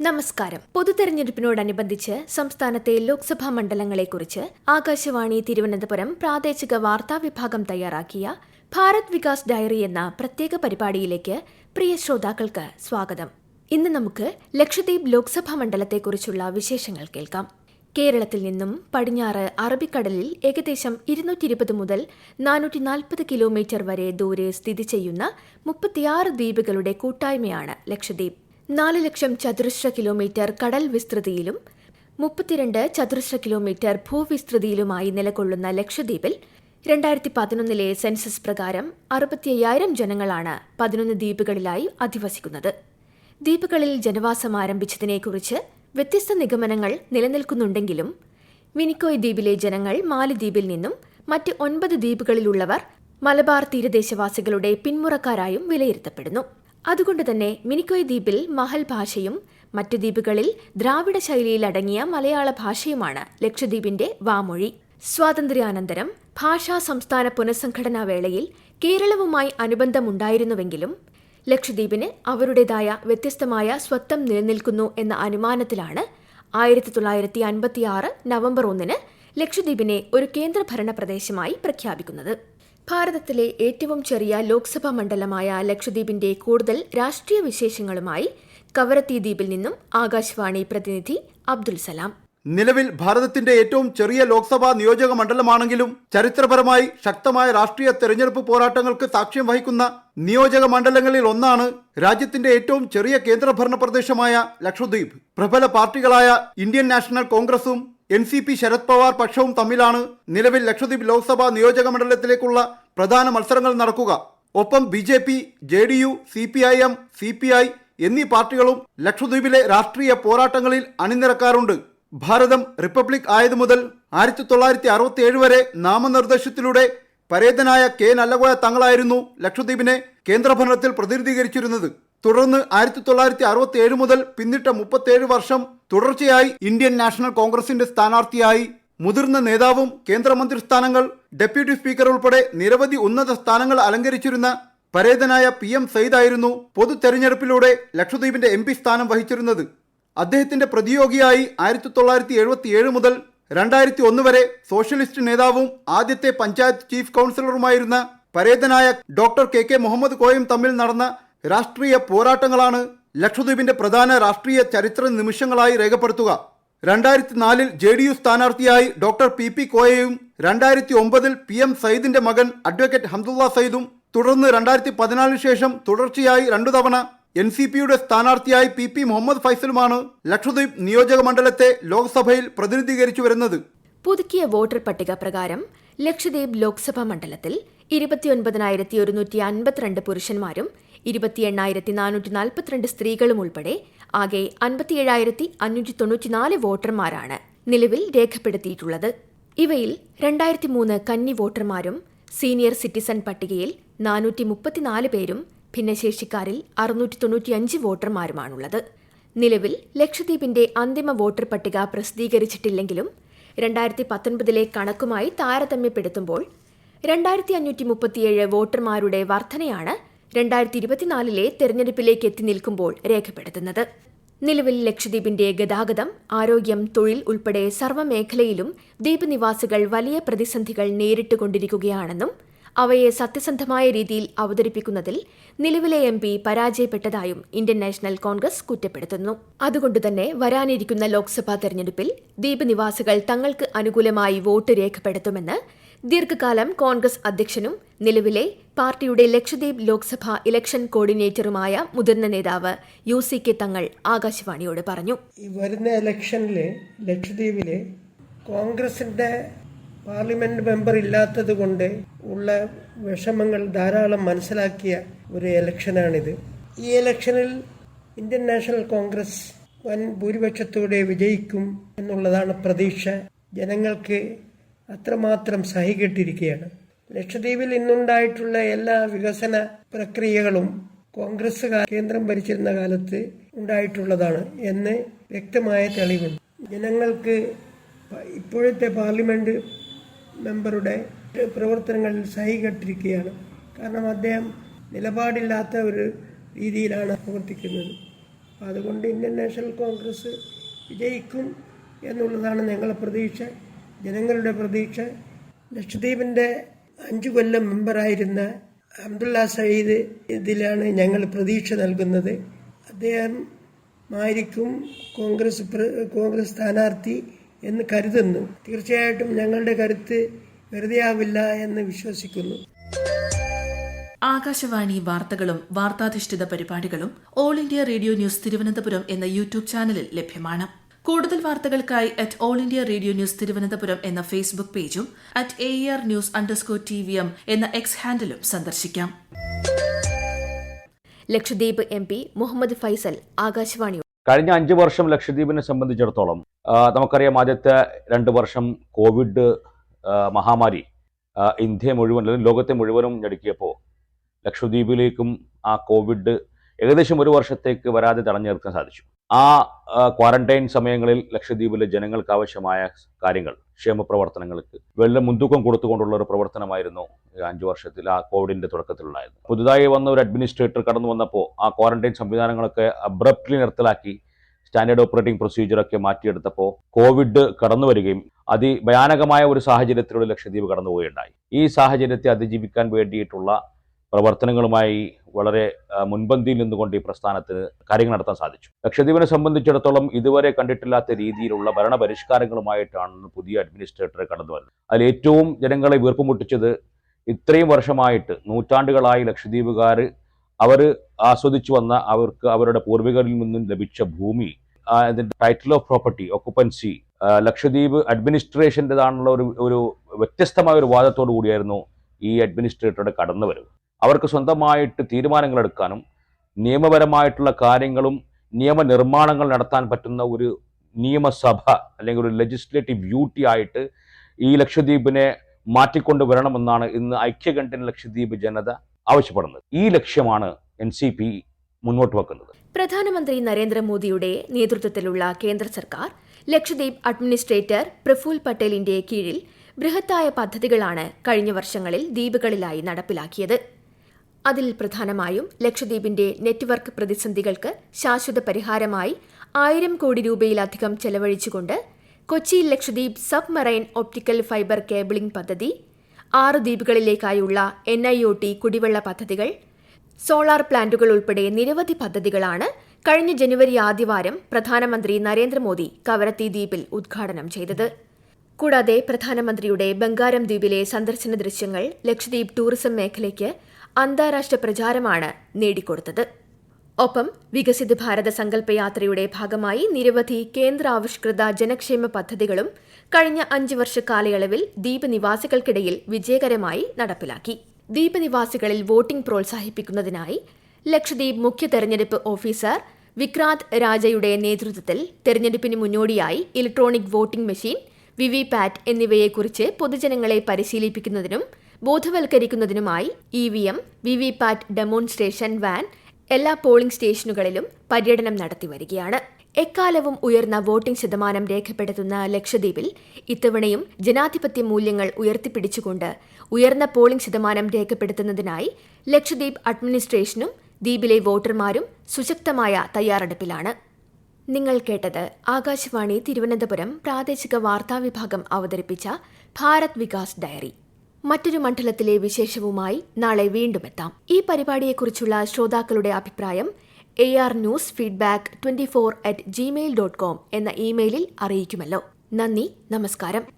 നമസ്കാരം. പൊതുതെരഞ്ഞെടുപ്പിനോടനുബന്ധിച്ച് സംസ്ഥാനത്തെ ലോക്സഭാ മണ്ഡലങ്ങളെക്കുറിച്ച് ആകാശവാണി തിരുവനന്തപുരം പ്രാദേശിക വാർത്താ വിഭാഗം തയ്യാറാക്കിയ ഭാരത് വികാസ് ഡയറി എന്ന പ്രത്യേക പരിപാടിയിലേക്ക് പ്രിയ ശ്രോതാക്കൾക്ക് സ്വാഗതം. ഇന്ന് നമുക്ക് ലക്ഷദ്വീപ് ലോക്സഭാ മണ്ഡലത്തെക്കുറിച്ചുള്ള വിശേഷങ്ങൾ കേൾക്കാം. കേരളത്തിൽ നിന്നും പടിഞ്ഞാറ് അറബിക്കടലിൽ ഏകദേശം ഇരുന്നൂറ്റി ഇരുപത് മുതൽ നാനൂറ്റി നാൽപ്പത് കിലോമീറ്റർ വരെ ദൂരെ സ്ഥിതി ചെയ്യുന്ന മുപ്പത്തിയാറ് ദ്വീപുകളുടെ കൂട്ടായ്മയാണ് ലക്ഷദ്വീപ്. നാല് ലക്ഷം ചതുരശ്ര കിലോമീറ്റർ കടൽ വിസ്തൃതിയിലും മുപ്പത്തിരണ്ട് ചതുരശ്ര കിലോമീറ്റർ ഭൂവിസ്തൃതിയിലുമായി നിലകൊള്ളുന്ന ലക്ഷദ്വീപിൽ രണ്ടായിരത്തി പതിനൊന്നിലെ സെൻസസ് പ്രകാരം അറുപത്തിയ്യായിരം ജനങ്ങളാണ് പതിനൊന്ന് ദ്വീപുകളിലായി അധിവസിക്കുന്നത്. ദ്വീപുകളിൽ ജനവാസം ആരംഭിച്ചതിനെക്കുറിച്ച് വ്യത്യസ്ത നിഗമനങ്ങൾ നിലനിൽക്കുന്നുണ്ടെങ്കിലും മിനിക്കോയ് ദ്വീപിലെ ജനങ്ങൾ മാലിദ്വീപിൽ നിന്നും മറ്റ് ഒൻപത് ദ്വീപുകളിലുള്ളവർ മലബാർ തീരദേശവാസികളുടെ പിന്മുറക്കാരായും വിലയിരുത്തപ്പെടുന്നു. അതുകൊണ്ട് തന്നെ മിനിക്കോയ് ദ്വീപിൽ മഹൽ ഭാഷയും മറ്റു ദ്വീപുകളിൽ ദ്രാവിഡ ശൈലിയിൽ അടങ്ങിയ മലയാള ഭാഷയുമാണ് ലക്ഷദ്വീപിന്റെ വാമൊഴി. സ്വാതന്ത്ര്യാനന്തരം ഭാഷാ സംസ്ഥാന പുനഃസംഘടനാ വേളയിൽ കേരളവുമായി അനുബന്ധമുണ്ടായിരുന്നുവെങ്കിലും ലക്ഷദ്വീപിന് അവരുടേതായ വ്യത്യസ്തമായ സ്വത്വം നിലനിൽക്കുന്നു എന്ന അനുമാനത്തിലാണ് ആയിരത്തി തൊള്ളായിരത്തി അൻപത്തിയാറ് നവംബർ ഒന്നിന് ലക്ഷദ്വീപിനെ ഒരു കേന്ദ്രഭരണ പ്രദേശമായി പ്രഖ്യാപിക്കുന്നത്. ഭാരതത്തിലെ ഏറ്റവും ചെറിയ ലോക്സഭാ മണ്ഡലമായ ലക്ഷദ്വീപിന്റെ കൂടുതൽ രാഷ്ട്രീയ വിശേഷങ്ങളുമായി കവരത്തി ദ്വീപിൽ നിന്നും ആകാശവാണി പ്രതിനിധി അബ്ദുൽ സലാം. നിലവിൽ ഭാരതത്തിന്റെ ഏറ്റവും ചെറിയ ലോക്സഭാ നിയോജക മണ്ഡലമാണെങ്കിലും ചരിത്രപരമായി ശക്തമായ രാഷ്ട്രീയ തെരഞ്ഞെടുപ്പ് പോരാട്ടങ്ങൾക്ക് സാക്ഷ്യം വഹിക്കുന്ന നിയോജക മണ്ഡലങ്ങളിൽ ഒന്നാണ് രാജ്യത്തിന്റെ ഏറ്റവും ചെറിയ കേന്ദ്രഭരണ പ്രദേശമായ ലക്ഷദ്വീപ്. പ്രബല പാർട്ടികളായ ഇന്ത്യൻ നാഷണൽ കോൺഗ്രസും N C P Sharad Pawar പക്ഷവും തമ്മിലാണ് നിലവിൽ ലക്ഷദ്വീപ് ലോക്സഭാ നിയോജക മണ്ഡലത്തിലേക്കുള്ള പ്രധാന മത്സരങ്ങൾ നടക്കുക. ഒപ്പം B J P J D U C P I M C P I എന്നീ പാർട്ടികളും ലക്ഷദ്വീപിലെ രാഷ്ട്രീയ പോരാട്ടങ്ങളിൽ അണിനിരക്കാറുണ്ട്. ഭാരതം റിപ്പബ്ലിക് ആയതു മുതൽ ആയിരത്തി തൊള്ളായിരത്തി അറുപത്തി ഏഴ് വരെ നാമനിർദ്ദേശത്തിലൂടെ പരേതനായ കെ നല്ലകോയ തങ്ങളായിരുന്നു ലക്ഷദ്വീപിനെ കേന്ദ്രഭരണത്തിൽ പ്രതിനിധീകരിച്ചിരുന്നത്. തുടർന്ന് ആയിരത്തി തൊള്ളായിരത്തി അറുപത്തി ഏഴ് മുതൽ പിന്നിട്ട മുപ്പത്തേഴ് വർഷം തുടർച്ചയായി ഇന്ത്യൻ നാഷണൽ കോൺഗ്രസിന്റെ സ്ഥാനാർത്ഥിയായി. മുതിർന്ന നേതാവും കേന്ദ്രമന്ത്രി സ്ഥാനങ്ങൾ ഡെപ്യൂട്ടി സ്പീക്കർ ഉൾപ്പെടെ നിരവധി ഉന്നത സ്ഥാനങ്ങൾ അലങ്കരിച്ചിരുന്ന പരേതനായ പി എം സയ്യിദായിരുന്നു പൊതു തെരഞ്ഞെടുപ്പിലൂടെ ലക്ഷദ്വീപിന്റെ എം പി സ്ഥാനം വഹിച്ചിരുന്നത്. അദ്ദേഹത്തിന്റെ പ്രതിയോഗിയായി ആയിരത്തി തൊള്ളായിരത്തി എഴുപത്തി ഏഴ് മുതൽ രണ്ടായിരത്തി ഒന്ന് വരെ സോഷ്യലിസ്റ്റ് നേതാവും ആദ്യത്തെ പഞ്ചായത്ത് ചീഫ് കൗൺസിലറുമായിരുന്ന പരേതനായ ഡോക്ടർ കെ കെ മുഹമ്മദ് കോയും തമ്മിൽ നടന്ന രാഷ്ട്രീയ പോരാട്ടങ്ങളാണ് ലക്ഷദ്വീപിന്റെ പ്രധാന രാഷ്ട്രീയ ചരിത്ര നിമിഷങ്ങളായി രേഖപ്പെടുത്തുക. രണ്ടായിരത്തി നാലിൽ ജെ ഡി യു സ്ഥാനാർത്ഥിയായി ഡോക്ടർ പി പി കോയയും രണ്ടായിരത്തി ഒമ്പതിൽ പി എം സയ്യിദിന്റെ മകൻ അഡ്വക്കേറ്റ് ഹംദുള്ള സയ്യിദും തുടർന്ന് രണ്ടായിരത്തി പതിനാലിന് ശേഷം തുടർച്ചയായി രണ്ടു തവണ എൻ സി പിയുടെ സ്ഥാനാർത്ഥിയായി പി പി മുഹമ്മദ് ഫൈസലുമാണ് ലക്ഷദ്വീപ് നിയോജക മണ്ഡലത്തെ ലോക്സഭയിൽ പ്രതിനിധീകരിച്ചു വരുന്നത്. പുതുക്കിയ വോട്ടർ പട്ടിക പ്രകാരം ലക്ഷദ്വീപ് ലോക്സഭാ മണ്ഡലത്തിൽ ഇരുപത്തിയൊൻപതിനായിരത്തി ഒരുന്നൂറ്റി അൻപത്തിരണ്ട് പുരുഷന്മാരും ഇരുപത്തി എണ്ണായിരത്തി നാനൂറ്റി നാൽപ്പത്തിരണ്ട് സ്ത്രീകളും ഉൾപ്പെടെ ആകെ അൻപത്തിയേഴായിരത്തി അഞ്ഞൂറ്റി തൊണ്ണൂറ്റിനാല് വോട്ടർമാരാണ് നിലവിൽ രേഖപ്പെടുത്തിയിട്ടുള്ളത്. ഇവയിൽ രണ്ടായിരത്തി മൂന്ന് കന്നി വോട്ടർമാരും സീനിയർ സിറ്റിസൺ പട്ടികയിൽ നാനൂറ്റി മുപ്പത്തിനാല് പേരും ഭിന്നശേഷിക്കാരിൽ അറുന്നൂറ്റി തൊണ്ണൂറ്റിയഞ്ച് വോട്ടർമാരുമാണുള്ളത്. നിലവിൽ ലക്ഷദ്വീപിന്റെ അന്തിമ വോട്ടർ പട്ടിക പ്രസിദ്ധീകരിച്ചിട്ടില്ലെങ്കിലും രണ്ടായിരത്തി പത്തൊൻപതിലെ കണക്കുമായി താരതമ്യപ്പെടുത്തുമ്പോൾ രണ്ടായിരത്തി അഞ്ഞൂറ്റി മുപ്പത്തിയേഴ് വോട്ടർമാരുടെ വർധനയാണ് രണ്ടായിരത്തി ഇരുപത്തിനാലിലെ തെരഞ്ഞെടുപ്പിലേക്ക് എത്തി നിൽക്കുമ്പോൾ രേഖപ്പെടുത്തുന്നത്. നിലവിൽ ലക്ഷദ്വീപിന്റെ ഗതാഗതം ആരോഗ്യം തൊഴിൽ ഉൾപ്പെടെ സർവമേഖലയിലും ദ്വീപ് നിവാസികൾ വലിയ പ്രതിസന്ധികൾ നേരിട്ടുകൊണ്ടിരിക്കുകയാണെന്നും അവയെ സത്യസന്ധമായ രീതിയിൽ അവതരിപ്പിക്കുന്നതിൽ നിലവിലെ എം പി പരാജയപ്പെട്ടതായും ഇന്ത്യൻ നാഷണൽ കോൺഗ്രസ് കുറ്റപ്പെടുത്തുന്നു. അതുകൊണ്ടുതന്നെ വരാനിരിക്കുന്ന ലോക്സഭാ തെരഞ്ഞെടുപ്പിൽ ദ്വീപ് നിവാസികൾ തങ്ങൾക്ക് അനുകൂലമായി വോട്ട് രേഖപ്പെടുത്തുമെന്ന് ദീർഘകാലം കോൺഗ്രസ് അധ്യക്ഷനും നിലവിലെ പാർട്ടിയുടെ ലക്ഷദ്വീപ് ലോക്സഭ ഇലക്ഷൻ കോർഡിനേറ്ററുമായ മുതിർന്ന നേതാവ് യു സി കെ തങ്ങൾ ആകാശവാണിയോട് പറഞ്ഞു. വരുന്ന ഇലക്ഷനിൽ ലക്ഷദ്വീപിൽ കോൺഗ്രസിന്റെ പാർലമെന്റ് മെമ്പർ ഇല്ലാത്തത് കൊണ്ട് ഉള്ള വിഷമങ്ങൾ ധാരാളം മനസ്സിലാക്കിയ ഒരു ഇലക്ഷനാണിത്. ഈ ഇലക്ഷനിൽ ഇന്ത്യൻ നാഷണൽ കോൺഗ്രസ് വൻ ഭൂരിപക്ഷത്തോടെ വിജയിക്കും എന്നുള്ളതാണ് പ്രതീക്ഷ. ജനങ്ങൾക്ക് അത്രമാത്രം സഹികെട്ടിരിക്കുകയാണ് ലക്ഷദ്വീപിൽ ഇന്നുണ്ടായിട്ടുള്ള എല്ലാ വികസന പ്രക്രിയകളും കോൺഗ്രസ് കേന്ദ്രം ഭരിച്ചിരുന്ന കാലത്ത് ഉണ്ടായിട്ടുള്ളതാണ് എന്ന് വ്യക്തമായ തെളിവുണ്ട്. ജനങ്ങൾക്ക് ഇപ്പോഴത്തെ പാർലമെന്റ് മെമ്പറുടെ പ്രവർത്തനങ്ങളിൽ സഹികെട്ടിരിക്കുകയാണ്. കാരണം അദ്ദേഹം നിലപാടില്ലാത്ത ഒരു രീതിയിലാണ് പ്രവർത്തിക്കുന്നത്. അതുകൊണ്ട് ഇന്ത്യൻ നാഷണൽ കോൺഗ്രസ് വിജയിക്കും എന്നുള്ളതാണ് ഞങ്ങളുടെ പ്രതീക്ഷ. ജനങ്ങളുടെ പ്രതീക്ഷ. ലക്ഷദ്വീപിന്റെ അഞ്ചു കൊല്ലം മെമ്പറായിരുന്ന അബ്ദുള്ള സയ്യിദ് ഇതിലാണ് ഞങ്ങൾ പ്രതീക്ഷ നൽകുന്നത്. അദ്ദേഹം ആയിരിക്കും കോൺഗ്രസ് കോൺഗ്രസ് സ്ഥാനാർത്ഥി എന്ന് കരുതുന്നു. തീർച്ചയായിട്ടും ഞങ്ങളുടെ കരുത്ത് വെറുതെയാവില്ല എന്ന് വിശ്വസിക്കുന്നു. ആകാശവാണി വാർത്തകളും വാർത്താധിഷ്ഠിത പരിപാടികളും All India Radio News Thiruvananthapuram എന്ന യൂട്യൂബ് ചാനലിൽ ലഭ്യമാണ്. കൂടുതൽ വാർത്തകൾക്കായി at All India Radio News Thiruvananthapuram എന്ന ഫേസ്ബുക്ക് പേജും at A R news underscore T V M എന്ന എക്സ് ഹാൻഡിലും സന്ദർശിക്കാം. Lakshadweep M P Muhammad Faisal Akashvani. കഴിഞ്ഞ അഞ്ച് വർഷം ലക്ഷദ്വീപിനെ സംബന്ധിച്ചിടത്തോളം നമുക്കറിയാം ആദ്യത്തെ രണ്ട് വർഷം കോവിഡ് മഹാമാരി ഇന്ത്യ മുഴുവൻ അല്ലെങ്കിൽ ലോകത്തെ മുഴുവനും ഞെടുക്കിയപ്പോൾ ലക്ഷദ്വീപിലേക്കും ആ കോവിഡ് ഏകദേശം ഒരു വർഷത്തേക്ക് വരാതെ തടഞ്ഞു നിർത്താൻ സാധിച്ചു. ആ ക്വാറന്റൈൻ സമയങ്ങളിൽ ലക്ഷദ്വീപിലെ ജനങ്ങൾക്ക് ആവശ്യമായ കാര്യങ്ങൾ ക്ഷേമ പ്രവർത്തനങ്ങൾക്ക് വെള്ളം മുൻതൂക്കം കൊടുത്തുകൊണ്ടുള്ള ഒരു പ്രവർത്തനമായിരുന്നു അഞ്ചു വർഷത്തിൽ ആ കോവിഡിന്റെ തുടക്കത്തിലുണ്ടായിരുന്നു പുതുതായി വന്ന ഒരു അഡ്മിനിസ്ട്രേറ്റർ കടന്നു വന്നപ്പോൾ ആ ക്വാറന്റൈൻ സംവിധാനങ്ങളൊക്കെ അബ്രപ്റ്റ്ലി നിർത്തലാക്കി സ്റ്റാൻഡേർഡ് ഓപ്പറേറ്റിംഗ് പ്രൊസീജിയറൊക്കെ മാറ്റിയെടുത്തപ്പോൾ കോവിഡ് കടന്നു വരികയും അതിഭയാനകമായ ഒരു സാഹചര്യത്തിലൂടെ ലക്ഷദ്വീപ് കടന്നുപോവുകയുണ്ടായി. ഈ സാഹചര്യത്തെ അതിജീവിക്കാൻ വേണ്ടിയിട്ടുള്ള പ്രവർത്തനങ്ങളുമായി വളരെ മുൻപന്തിയിൽ നിന്നുകൊണ്ട് ഈ പ്രസ്ഥാനത്തിന് കാര്യങ്ങൾ നടത്താൻ സാധിച്ചു. ലക്ഷദ്വീപിനെ സംബന്ധിച്ചിടത്തോളം ഇതുവരെ കണ്ടിട്ടില്ലാത്ത രീതിയിലുള്ള ഭരണ പരിഷ്കാരങ്ങളുമായിട്ടാണ് പുതിയ അഡ്മിനിസ്ട്രേറ്ററെ കടന്നു വരുന്നത്. അതിൽ ഏറ്റവും ജനങ്ങളെ വീർപ്പുമുട്ടിച്ചത് ഇത്രയും വർഷമായിട്ട് നൂറ്റാണ്ടുകളായി ലക്ഷദ്വീപുകാർ അവർ ആസ്വദിച്ചു വന്ന അവർക്ക് അവരുടെ പൂർവികരിൽ നിന്നും ലഭിച്ച ഭൂമി ആ, അതിന്റെ title of property occupancy Lakshadweep അഡ്മിനിസ്ട്രേഷന്റെതാണുള്ള ഒരു ഒരു വ്യത്യസ്തമായ ഒരു വാദത്തോടു കൂടിയായിരുന്നു ഈ അഡ്മിനിസ്ട്രേറ്ററുടെ കടന്നുവരവ്. അവർക്ക് സ്വന്തമായിട്ട് തീരുമാനങ്ങൾ എടുക്കാനും നിയമപരമായിട്ടുള്ള കാര്യങ്ങളും നിയമനിർമ്മാണങ്ങൾ നടത്താൻ പറ്റുന്ന ഒരു നിയമസഭ അല്ലെങ്കിൽ ഒരു ലെജിസ്ലേറ്റീവ് ബ്യൂട്ടി ആയിട്ട് ഈ ലക്ഷദ്വീപിനെ മാറ്റിക്കൊണ്ടുവരണമെന്നാണ് ഇന്ന് ഐക്യകണ്ഠൻ ലക്ഷദ്വീപ് ജനത ആവശ്യപ്പെടുന്നത്. ഈ ലക്ഷ്യമാണ് എൻ സി പി മുന്നോട്ട് വെക്കുന്നത്. പ്രധാനമന്ത്രി നരേന്ദ്രമോദിയുടെ നേതൃത്വത്തിലുള്ള കേന്ദ്ര സർക്കാർ ലക്ഷദ്വീപ് അഡ്മിനിസ്ട്രേറ്റർ പ്രഫുൽ പട്ടേലിന്റെ കീഴിൽ ബൃഹത്തായ പദ്ധതികളാണ് കഴിഞ്ഞ വർഷങ്ങളിൽ ദ്വീപുകളിലായി നടപ്പിലാക്കിയത്. അതിൽ പ്രധാനമായും ലക്ഷദ്വീപിന്റെ നെറ്റ്വർക്ക് പ്രതിസന്ധികൾക്ക് ശാശ്വത പരിഹാരമായി ആയിരം കോടി രൂപയിലധികം ചെലവഴിച്ചുകൊണ്ട് Kochi Lakshadweep submarine optical fibre cabling പദ്ധതി ആറ് ദ്വീപുകളിലേക്കായുള്ള എൻ ഐ ഒ ടി കുടിവെള്ള പദ്ധതികൾ സോളാർ പ്ലാന്റുകൾ ഉൾപ്പെടെ നിരവധി പദ്ധതികളാണ് കഴിഞ്ഞ ജനുവരി ആദ്യവാരം പ്രധാനമന്ത്രി നരേന്ദ്രമോദി കവരത്തി ദ്വീപിൽ ഉദ്ഘാടനം ചെയ്തത്. കൂടാതെ പ്രധാനമന്ത്രിയുടെ ബംഗാരം ദ്വീപിലെ സന്ദർശന ദൃശ്യങ്ങൾ ലക്ഷദ്വീപ് ടൂറിസം മേഖലയ്ക്ക് അന്താരാഷ്ട്ര പ്രചാരമാണ് നേടിക്കൊടുത്തത്. ഒപ്പം വികസിത ഭാരത സങ്കല്പയാത്രയുടെ ഭാഗമായി നിരവധി കേന്ദ്രാവിഷ്കൃത ജനക്ഷേമ പദ്ധതികളും കഴിഞ്ഞ അഞ്ച് വർഷ കാലയളവിൽ ദ്വീപ് നിവാസികൾക്കിടയിൽ വിജയകരമായി നടപ്പിലാക്കി. ദ്വീപ് നിവാസികളിൽ വോട്ടിംഗ് പ്രോത്സാഹിപ്പിക്കുന്നതിനായി ലക്ഷദ്വീപ് മുഖ്യ തെരഞ്ഞെടുപ്പ് ഓഫീസർ വിക്രാന്ത് രാജയുടെ നേതൃത്വത്തിൽ തെരഞ്ഞെടുപ്പിന് മുന്നോടിയായി ഇലക്ട്രോണിക് വോട്ടിംഗ് മെഷീൻ വിവിപാറ്റ് എന്നിവയെക്കുറിച്ച് പൊതുജനങ്ങളെ പരിശീലിപ്പിക്കുന്നതിനും ബോധവൽക്കരിക്കുന്നതിനുമായി E V M V V PAT demonstration van എല്ലാ പോളിംഗ് സ്റ്റേഷനുകളിലും പര്യടനം നടത്തിവരികയാണ്. എക്കാലവും ഉയർന്ന വോട്ടിംഗ് ശതമാനം രേഖപ്പെടുത്തുന്ന ലക്ഷദ്വീപിൽ ഇത്തവണയും ജനാധിപത്യ മൂല്യങ്ങൾ ഉയർത്തിപ്പിടിച്ചുകൊണ്ട് ഉയർന്ന പോളിംഗ് ശതമാനം രേഖപ്പെടുത്തുന്നതിനായി ലക്ഷദ്വീപ് അഡ്മിനിസ്ട്രേഷനും ദ്വീപിലെ വോട്ടർമാരും സുശക്തമായ തയ്യാറെടുപ്പിലാണ്. നിങ്ങൾ കേട്ടത് ആകാശവാണി തിരുവനന്തപുരം പ്രാദേശിക വാർത്താവിഭാഗം അവതരിപ്പിച്ച ഭാരത് വികാസ് ഡയറി. മറ്റൊരു മണ്ഡലത്തിലെ വിശേഷവുമായി നാളെ വീണ്ടും എത്താം. ഈ പരിപാടിയെക്കുറിച്ചുള്ള ശ്രോതാക്കളുടെ അഭിപ്രായം A R news feedback twenty four at Gmail dot com എന്ന ഇമെയിലിൽ അറിയിക്കുമല്ലോ. നന്ദി നമസ്കാരം.